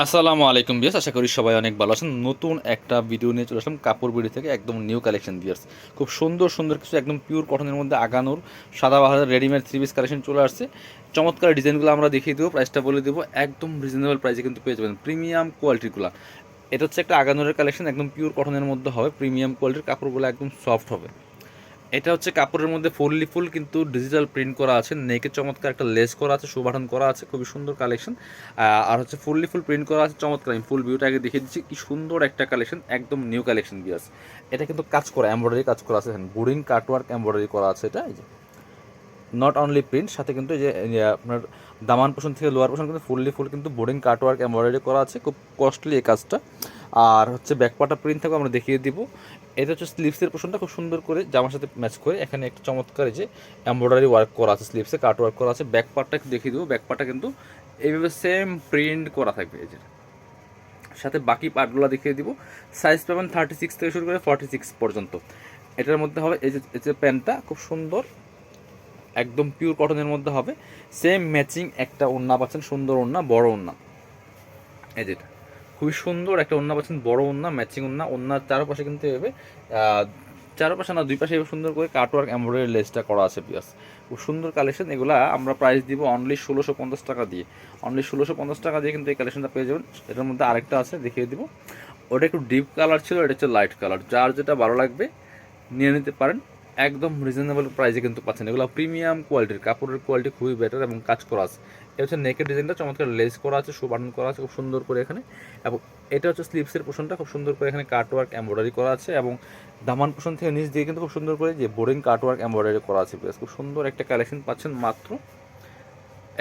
আসসালামু আলাইকুম বিয়াস আশা করি সবাই অনেক ভালো আছেন। নতুন একটা ভিডিও নিয়ে চলে আসলাম কাপড় বিড়ি থেকে একদম নিউ কালেকশন বিয়ার্স খুব সুন্দর সুন্দর কিছু, একদম পিওর কটনের মধ্যে আগানোর সাদা বাহারের রেডিমেড থ্রি পিস কালেকশন চলে আসছে। চমৎকার ডিজাইনগুলো আমরা দেখিয়ে দেবো প্রাইসটা বলে দেবো। একদম রিজনেবল প্রাইসে কিন্তু পেয়ে যাবেন প্রিমিয়াম কোয়ালিটিগুলো এটা হচ্ছে একটা আগানোরের কালেকশন একদম পিওর কটনের মধ্যে হবে প্রিমিয়াম কোয়ালিটির কাপড়গুলো একদম সফট হবে। এটা হচ্ছে কাপড়ের মধ্যে ফুললি ফুল, কিন্তু ডিজিটাল প্রিন্ট করা আছে। নেকে চমৎকার একটা লেস করা আছে সুবাটন করা আছে, খুবই সুন্দর কালেকশন আর হচ্ছে ফুললি ফুল প্রিন্ট করা আছে, চমৎকার। আমি ফুল ভিউটা আগে দেখিয়ে দিচ্ছি, কি সুন্দর একটা কালেকশন একদম নিউ কালেকশন দিয়ে আছে এটা কিন্তু কাজ করা এমব্রয়ডারি কাজ করা আছে। বোরিং কাটওয়ার্ক এমব্রয়ডারি করা আছে এটা, এই যে। নট অনলি প্রিন্ট সাথে কিন্তু যে আপনার দামান পোষণ থেকে লোয়ার পোষণ কিন্তু ফুললি ফুল কিন্তু বোর্ডিং কাটওয়ার্ক এমব্রয়ডারি করা আছে, খুব কস্টলি এই কাজটা। আর হচ্ছে ব্যাকপাটা প্রিন্ট থাকবে আমরা দেখিয়ে দিব। এটা হচ্ছে স্লিভসের পোষণটা, খুব সুন্দর করে জামার সাথে ম্যাচ করে এখানে একটা চমৎকার যে এমব্রয়ডারি ওয়ার্ক করা আছে স্লিভসে কাট ওয়ার্ক করা আছে। ব্যাকপার্টটা একটু দেখিয়ে দেবো। ব্যাকপার্টটা কিন্তু এইভাবে সেম প্রিন্ট করা থাকবে এই যে। সাথে বাকি পার্টগুলো দেখিয়ে দিব। সাইজ পাবেন থার্টি সিক্স থেকে শুরু করে ফর্টি সিক্স পর্যন্ত। এটার মধ্যে হবে এই যে এই যে প্যান্টটা খুব সুন্দর। একদম পিওর কটনের মধ্যে হবে। সেম ম্যাচিং একটা ওড়না পাচ্ছেন, সুন্দর ওড়না, বড় ওড়না। এই যেটা খুবই সুন্দর একটা ওড়না পাচ্ছেন, বড় ওড়না ম্যাচিং ওড়না। ওড়নার চারপাশে কিন্তু এভাবে চারপাশে না, দুই পাশে এভাবে সুন্দর করে কাটওয়ার্ক এমব্রয়ডারি লেসটা করা আছে পিয়াস খুব সুন্দর কালেকশন এগুলা আমরা প্রাইস দিব অনলি ষোলোশো পঞ্চাশ টাকা দিয়ে। অনলি ষোলোশো পঞ্চাশ টাকা দিয়ে কিন্তু এই কালেকশনটা পেয়ে যাবেন। এটার মধ্যে আরেকটা আছে, দেখিয়ে দিব। ওটা একটু ডিপ কালার ছিল, এটা হচ্ছে লাইট কালার যার যেটা ভালো লাগবে, নিয়ে নিতে পারেন। একদম রিজনেবল প্রাইসে কিন্তু পাচ্ছেন। এগুলো প্রিমিয়াম কোয়ালিটির কাপড়ের কোয়ালিটি খুবই বেটার এবং কাজ করা আছে। এটা হচ্ছে নেকের ডিজাইনটা চমৎকার লেস করা আছে সুবাটন করা আছে, খুব সুন্দর করে এখানে। এবং এটা হচ্ছে স্লিপসের পোষণটা খুব সুন্দর করে এখানে কাটওয়ার্ক এমব্রয়ডারি করা আছে এবং দামান পোষণ থেকে নিচ দিয়ে কিন্তু খুব সুন্দর করে যে বোরিং কাটওয়ার্ক এমব্রয়ডারি করা আছে বেশ। খুব সুন্দর একটা কালেকশন পাচ্ছেন মাত্র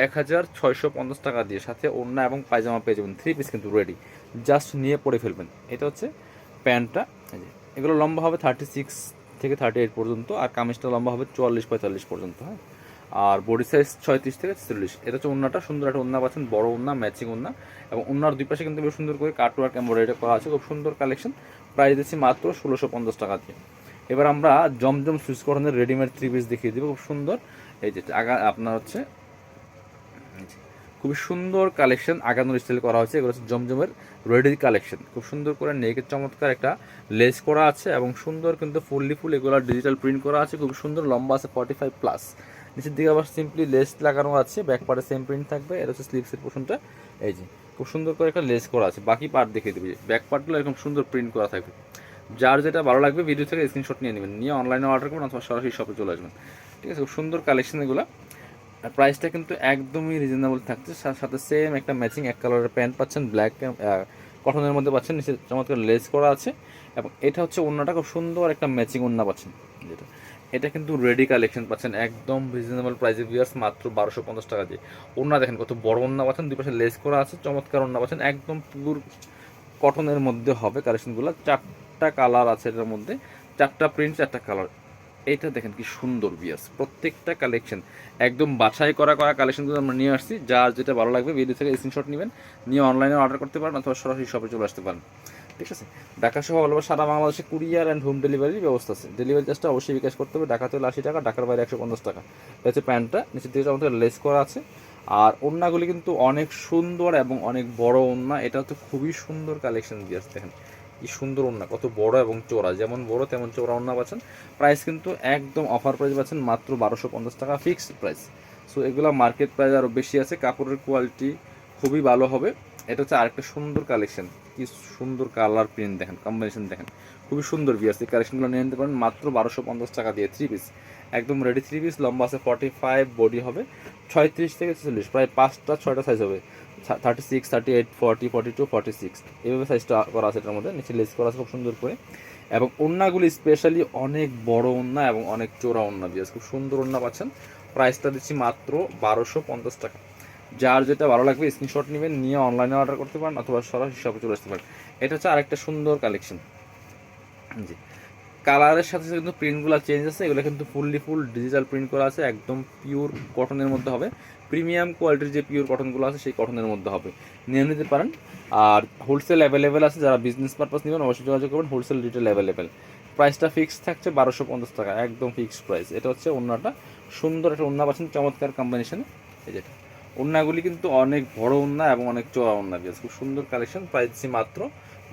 এক হাজার ছয়শো পঞ্চাশ টাকা দিয়ে। সাথে ওড়না এবং পায়জামা পেয়ে যাবেন থ্রি পিস কিন্তু রেডি জাস্ট নিয়ে পরে ফেলবেন। এটা হচ্ছে প্যান্টটা এগুলো লম্বা হবে থার্টি সিক্স থেকে থার্টি এইট পর্যন্ত, আর কামিজটা লম্বা হবে চুয়াল্লিশ পঁয়তাল্লিশ পর্যন্ত হ্যাঁ? আর বডি সাইজ ছয়ত্রিশ থেকে ছেচল্লিশ। এটা হচ্ছে ওন্নাটা, সুন্দর একটা ওন্না পাচ্ছেন, বড় ওন্না ম্যাচিং ওন্না। এবং ওন্নার দুই পাশে কিন্তু বেশ সুন্দর করে কাটওয়ার্ক এমব্রয়ডারি করা আছে, খুব সুন্দর কালেকশন প্রাইস দিচ্ছি মাত্র ষোলোশো পঞ্চাশ টাকা দিয়ে। এবার আমরা জমজম সুইচ করণের রেডিমেড থ্রি পিস দেখিয়ে দিব, খুব সুন্দর। এই যে, আগা আপনার হচ্ছে খুবই সুন্দর কালেকশন আগানোর স্টাইল করা হয়েছে। এগুলো হচ্ছে জমজমের রেডি কালেকশন। খুব সুন্দর করে নেকের চমৎকার একটা লেস করা আছে এবং সুন্দর কিন্তু ফুললি ফুল এগুলো ডিজিটাল প্রিন্ট করা আছে। খুব সুন্দর লম্বা আছে ফর্টি ফাইভ প্লাস নিচের দিকে আবার সিম্পলি লেস লাগানো আছে ব্যাক পার্টে সেম প্রিন্ট থাকবে। এটা হচ্ছে স্লিভসের পোর্শনটা এই যে, খুব সুন্দর করে একটা লেস করা আছে। বাকি পার্ট দেখিয়ে দেবে। ব্যাক পার্টগুলো এরকম সুন্দর প্রিন্ট করা থাকবে। যার যেটা ভালো লাগবে ভিডিও থেকে স্ক্রিনশট নিয়ে নেবেন। নিয়ে অনলাইনে অর্ডার করবেন অথবা সরাসরি শপে চলে আসবেন। ঠিক আছে, খুব সুন্দর কালেকশন এগুলো। প্রাইসটা কিন্তু একদমই রিজনেবল থাকছে। সাথে সেম একটা ম্যাচিং এক কালারের প্যান্ট পাচ্ছেন ব্ল্যাক কটনের মধ্যে পাচ্ছেন, নিচে চমৎকার লেস করা আছে। এবং এটা হচ্ছে ওড়নাটা খুব সুন্দর একটা ম্যাচিং ওড়না পাচ্ছেন। যেটা, এটা কিন্তু রেডি কালেকশন পাচ্ছেন, একদম রিজনেবল প্রাইসে ভিউয়ার্স মাত্র বারোশো পঞ্চাশ টাকা দিয়ে। ওড়না দেখেন কত বড় ওড়না পাচ্ছেন, দুই পাশে লেস করা আছে, চমৎকার ওড়না পাচ্ছেন, একদম পিওর কটনের মধ্যে হবে কালেকশনগুলো চারটা কালার আছে এটার মধ্যে, চারটা প্রিন্ট চারটা কালার এইটা দেখেন কি সুন্দর বিয়াস। প্রত্যেকটা কালেকশন একদম বাছাই করা করা কালেকশনগুলো আমরা নিয়ে আসছি। যার যেটা ভালো লাগবে ভিডিও থেকে স্ক্রিনশট নেবেন, নিয়ে অনলাইনে অর্ডার করতে পারেন অথবা সরাসরি শপে চলে আসতে পারেন। ঠিক আছে? ঢাকা সহ অল সারা বাংলাদেশে কুরিয়ার অ্যান্ড হোম ডেলিভারির ব্যবস্থা আছে। ডেলিভারি চার্জটা অবশ্যই বিকাশ করতে হবে। ঢাকাতে হলে আশি টাকা ঢাকার বাইরে একশো পঞ্চাশ টাকা। এটা হচ্ছে প্যান্টটা, নিচের দিকে আমাদের লেস করা আছে। আর ওড়নাগুলি কিন্তু অনেক সুন্দর এবং অনেক বড় ওড়না এটা হচ্ছে খুবই সুন্দর কালেকশন দিয়ে দেখেন। কি সুন্দর ওড়না, কত বড় এবং চোরা যেমন বড়, তেমন চোরা ওড়না পাচ্ছেন। প্রাইস কিন্তু একদম অফার প্রাইস পাচ্ছেন মাত্র বারোশো পঞ্চাশ টাকা ফিক্সড প্রাইস সো এগুলো মার্কেট প্রাইস আরও বেশি আছে। কাপড়ের কোয়ালিটি খুবই ভালো হবে। এটা হচ্ছে আরেকটা সুন্দর কালেকশন কি সুন্দর কালার প্রিন্ট দেখেন কম্বিনেশন দেখেন। খুবই সুন্দর বিয়ার্স এই কালেকশনগুলো নিয়ে নিতে পারেন মাত্র বারোশো পঞ্চাশ টাকা দিয়ে থ্রি পিস একদম রেডি থ্রি পিস লম্বা আছে ফর্টি ফাইভ বডি হবে ছয়ত্রিশ থেকে ছেচল্লিশ, প্রায় পাঁচটা, ছয়টা সাইজ হবে। Thirty six thirty eight forty forty two forty six এইভাবে সাইজটা করা আছে এটার মধ্যে। নিচে লেস করা আছে খুব সুন্দর করে। এবং ওড়নাগুলি স্পেশালি অনেক বড় ওড়না এবং অনেক চোরা ওড়না বিয়াস খুব সুন্দর ওড়না পাচ্ছেন। প্রাইসটা দিচ্ছি মাত্র বারোশো পঞ্চাশ টাকা। যার যেটা ভালো লাগবে স্ক্রিনশট নেবেন, নিয়ে অনলাইনে অর্ডার করতে পারেন, অথবা সরাসরি শপে চলে আসতে পারেন। এটা হচ্ছে আরেকটা সুন্দর কালেকশন জি। কালারের সাথে সাথে কিন্তু প্রিন্টগুলো চেঞ্জ আছে, এগুলো কিন্তু ফুললি ফুল ডিজিটাল প্রিন্ট করা আছে, একদম পিওর কটনের মধ্যে হবে। প্রিমিয়াম কোয়ালিটির যে পিওর কটনগুলো আছে, সেই কটনের মধ্যে হবে। নিয়ে নিতে পারেন। আর হোলসেল অ্যাভেলেবেল আছে, যারা বিজনেস পারপাস নেবেন, অবশ্যই যোগাযোগ করবেন হোলসেল রিটেল অ্যাভেলেবেল প্রাইসটা ফিক্স থাকছে বারোশো পঞ্চাশ টাকা, একদম ফিক্সড প্রাইস এটা হচ্ছে অন্যটা সুন্দর একটা অন্য পাচ্ছেন, চমৎকার কম্বিনেশনে এই যেটা। ওন্নাগুলি কিন্তু অনেক বড় ওন্না এবং অনেক ওন্না বিয়াস খুব সুন্দর কালেকশন প্রাইস মাত্র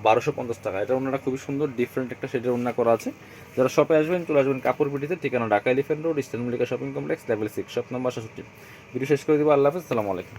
বারোশো পঞ্চাশ টাকা। এটা ওনারা খুবই সুন্দর ডিফারেন্ট একটা শেডের ওনা করা আছে। যারা শপে আসবেন, চলে আসবেন কাপড় পিটিতে ঠিকানা Dhaka elephant road, eastern Mallika shopping complex level six shop number সাতষট্টি। ভিডিও শেষ করে দেবো, আল্লাহ হাফিজ সালামু আলাইকুম।